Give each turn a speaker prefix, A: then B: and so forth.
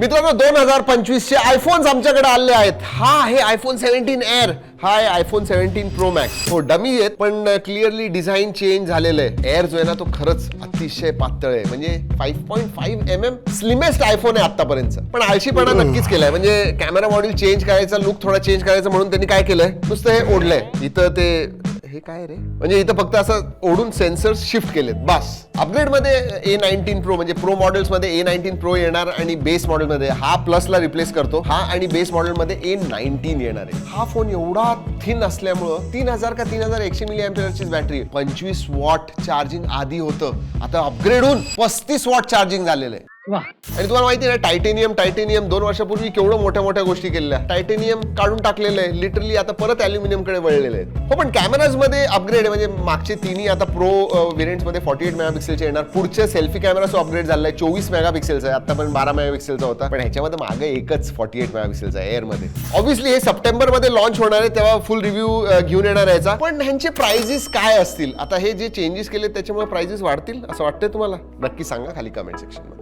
A: मित्रांनो दोन हजार पंचवीस चे आयफोन्स आमच्याकडे आले आहेत. हा आहे आयफोन सेव्हन्टीन एअर हा आहे आयफोन सेव्हन्टीन प्रो मॅक्स हो डमी आहेत पण क्लिअरली डिझाईन चेंज झालेलं आहे. एअर जो आहे ना तो खरंच अतिशय पातळ आहे. म्हणजे five point five M M slimmest iPhone आहे आतापर्यंत पण आळशीपणा नक्कीच केलाय. म्हणजे कॅमेरा मॉडेल चेंज करायचा लुक थोडा चेंज करायचा म्हणून त्यांनी काय केलंय? नुसतं हे ओढलंय. इथं ते हे काय रे? म्हणजे इथं फक्त असं ओढून सेन्सर शिफ्ट केलेत बस. अपग्रेडमध्ये ए नाईन्टीन प्रो म्हणजे प्रो मॉडेल्समध्ये ए नाईन्टीन प्रो येणार आणि बेस मॉडेल मध्ये हा प्लस ला रिप्लेस करतो. हा आणि बेस मॉडेल मध्ये ए नाईन्टीन येणार आहे. हा फोन एवढा थिन असल्यामुळं तीन हजार का तीन हजार एकशे मिली ची बॅटरी पंचवीस वॉट चार्जिंग आधी होतं. आता अपग्रेड होऊन पस्तीस वॉट चार्जिंग झालेलं आहे. आणि तुम्हाला माहिती आहे ना टायटेनियम टायटेनियम दोन वर्षापूर्वी केवढं मोठ्या मोठ्या गोष्टी केलेल्या. टायटेनियम काढून टाकलेलं आहे लिटरली आता परत अल्युमिनियमकडे वळलेले आहेत हो पण कॅमेराजमध्ये अपग्रेड म्हणजे मागचे तिन्ही आता प्रो व्हेरियंटमध्ये फॉर्टी एट मेगापिक्सेलचे येणार. पुढचे सेल्फी कॅमेरा जो अपग्रेड झालाय चोवीस मेगा पिक्सेलचा आहे. आता पण बारा मेगापिक्सेलचा होता. पण ह्याच्यामध्ये मागे एकच फॉर्टी एट मेगापिक्सेलचा एअरमध्ये ऑब्व्हियसली हे सप्टेंबरमध्ये लॉन्च होणार आहे तेव्हा फुल रिव्ह्यू घेऊन येणार आहे याचा. पण ह्यांचे प्राइजेस काय असतील? आता हे जे चेंजेस केले त्याच्यामुळे प्राइजेस वाढतील असं वाटतंय तुम्हाला? नक्की सांगा खाली कमेंट सेक्शनमध्ये.